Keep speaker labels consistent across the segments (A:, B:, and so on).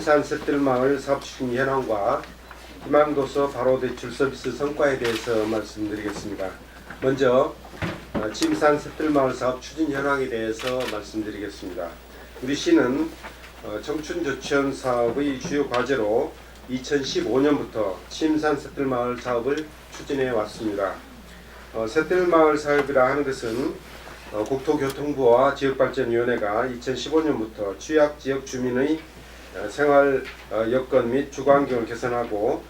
A: 침산 셋들마을 사업 추진 현황과 희망도서 바로 대출 서비스 성과에 대해서 말씀드리겠습니다. 먼저 어, 침산 셋들마을 사업 추진 현황에 대해서 말씀드리겠습니다. 우리 시는 어, 청춘 조치원 사업의 주요 과제로 2015년부터 침산 셋들마을 사업을 추진해 왔습니다. 어, 셋들마을 사업이라 하는 것은 어, 국토교통부와 지역발전위원회가 2015년부터 취약 지역 주민의 어, 생활 어, 여건 및 주거 환경을 개선하고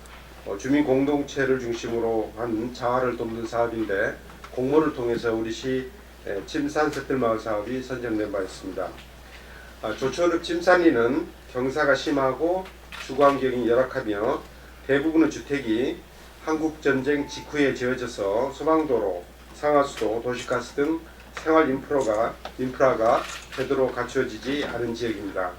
A: 어, 주민 공동체를 중심으로 한 자활을 돕는 사업인데 공모를 통해서 우리 시 에, 침산 셋들마을 사업이 선정된 바 있습니다. 아, 조천읍 침산리는 경사가 심하고 주거 환경이 열악하며 대부분의 주택이 한국 전쟁 직후에 지어져서 소방도로, 상하수도, 도시가스 등 생활 인프라가 인프라가 제대로 갖춰지지 않은 지역입니다.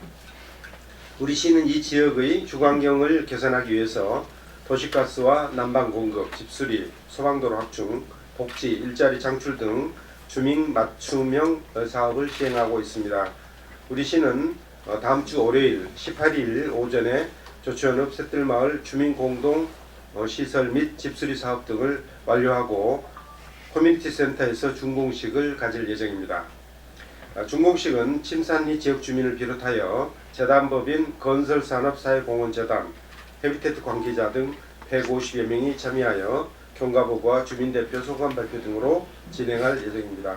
A: 우리 시는 이 지역의 주거 환경을 개선하기 위해서 도시가스와 난방 공급, 집수리, 소방도로 확충, 복지, 일자리 창출 등 주민 맞춤형 사업을 시행하고 있습니다. 우리 시는 어, 다음 주 월요일 18일 오전에 조치원읍 셋들마을 주민 공동 어, 시설 및 집수리 사업 등을 완료하고 커뮤니티 센터에서 준공식을 가질 예정입니다. 아, 준공식은 침산리 지역 주민을 비롯하여 재단법인 건설산업사회공헌재단, 헤비테트 관계자 등 150여 명이 참여하여 경과보고와 주민대표 소감 발표 등으로 진행할 예정입니다.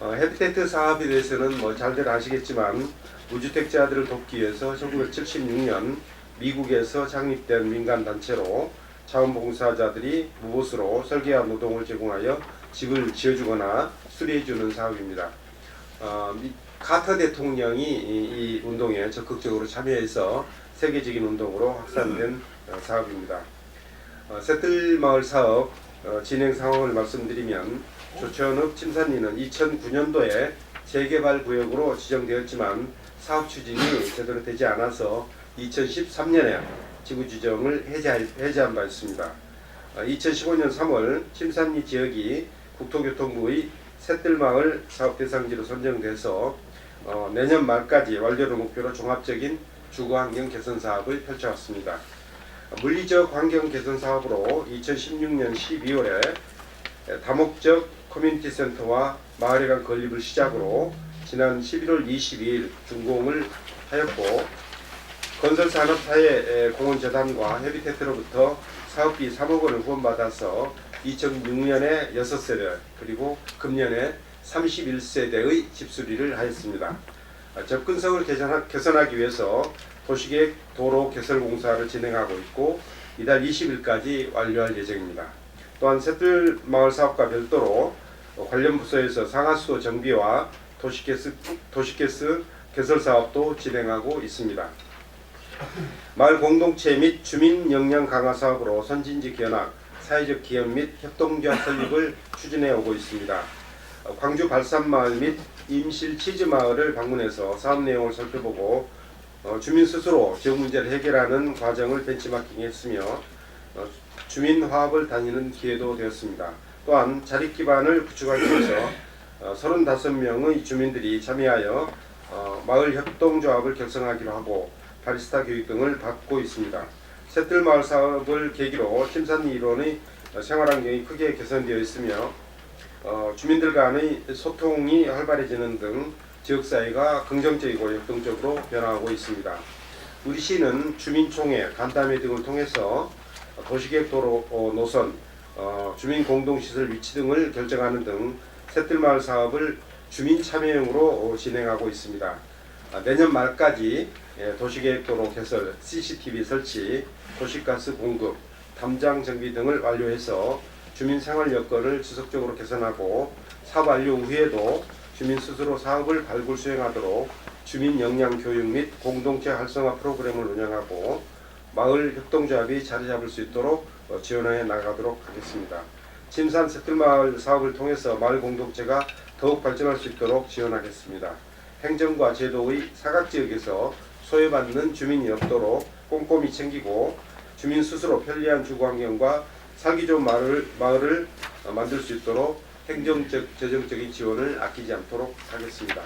A: 어, 헤비테트 사업에 대해서는 뭐 잘들 아시겠지만 무주택자들을 돕기 위해서 1976년 미국에서 창립된 민간 단체로 자원봉사자들이 무보수로 설계와 노동을 제공하여 집을 지어주거나 수리해주는 사업입니다. 어, 미- 카터 대통령이 이, 이 운동에 적극적으로 참여해서 세계적인 운동으로 확산된 어, 사업입니다. 어, 새뜰마을 사업 어, 진행 상황을 말씀드리면 조천읍 침산리는 2009년도에 재개발 구역으로 지정되었지만 사업 추진이 제대로 되지 않아서 2013년에 지구 지정을 해제할, 해제한 바 있습니다. 2015년 3월 침산리 지역이 국토교통부의 새뜰마을 사업 대상지로 선정돼서 어, 내년 말까지 완료를 목표로 종합적인 주거 환경 개선 사업을 펼쳐왔습니다. 물리적 환경 개선 사업으로 2016년 12월에 다목적 커뮤니티 센터와 마을에 간 건립을 시작으로 지난 11월 22일 준공을 하였고 건설산업사회공헌재단과 헤비테트로부터 사업비 3억 원을 후원받아서 2006년에 6세대 그리고 금년에 31세대의 집수리를 하였습니다. 아, 접근성을 개선하, 개선하기 위해서 도시계획 도로 개설 공사를 진행하고 있고 이달 20일까지 완료할 예정입니다. 또한 새들 마을 사업과 별도로 어, 관련 부서에서 상하수도 정비와 도시가스, 도시가스 개설 사업도 진행하고 있습니다. 마을 공동체 및 주민 역량 강화 사업으로 선진지 견학, 사회적 기업 및 협동조합 설립을 추진해 오고 있습니다. 어, 광주 발산마을 및 임실 치즈마을을 방문해서 사업 내용을 살펴보고 어, 주민 스스로 지역 문제를 해결하는 과정을 벤치마킹했으며 어, 주민 화합을 다니는 기회도 되었습니다. 또한 자립 기반을 구축하기 위해서 어, 35명의 주민들이 참여하여 어, 마을 협동조합을 결성하기로 하고 바리스타 교육 등을 받고 있습니다. 새뜰마을 사업을 계기로 어, 생활환경이 크게 개선되어 있으며 어, 주민들 간의 소통이 활발해지는 등 지역사회가 긍정적이고 역동적으로 변화하고 있습니다. 우리 시는 주민총회, 간담회 등을 통해서 도시계획 도로 어, 노선, 어, 주민 공동시설 위치 등을 결정하는 등 새뜰마을 사업을 주민 참여형으로 어, 진행하고 있습니다. 아, 내년 말까지 예, 도시계획도로 개설, CCTV 설치, 도시가스 공급, 담장 정비 등을 완료해서 주민 생활 여건을 지속적으로 개선하고 사업 완료 후에도 주민 스스로 사업을 발굴 수행하도록 주민 역량 교육 및 공동체 활성화 프로그램을 운영하고 마을 협동조합이 자리 잡을 수 있도록 어, 지원해 나가도록 하겠습니다. 침산 새뜰마을 사업을 통해서 마을 공동체가 더욱 발전할 수 있도록 지원하겠습니다. 행정과 제도의 사각 지역에서 소외받는 주민이 없도록 꼼꼼히 챙기고 주민 스스로 편리한 주거 환경과 살기 좋은 마을, 마을을 어, 만들 수 있도록 행정적, 재정적인 지원을 아끼지 않도록 하겠습니다.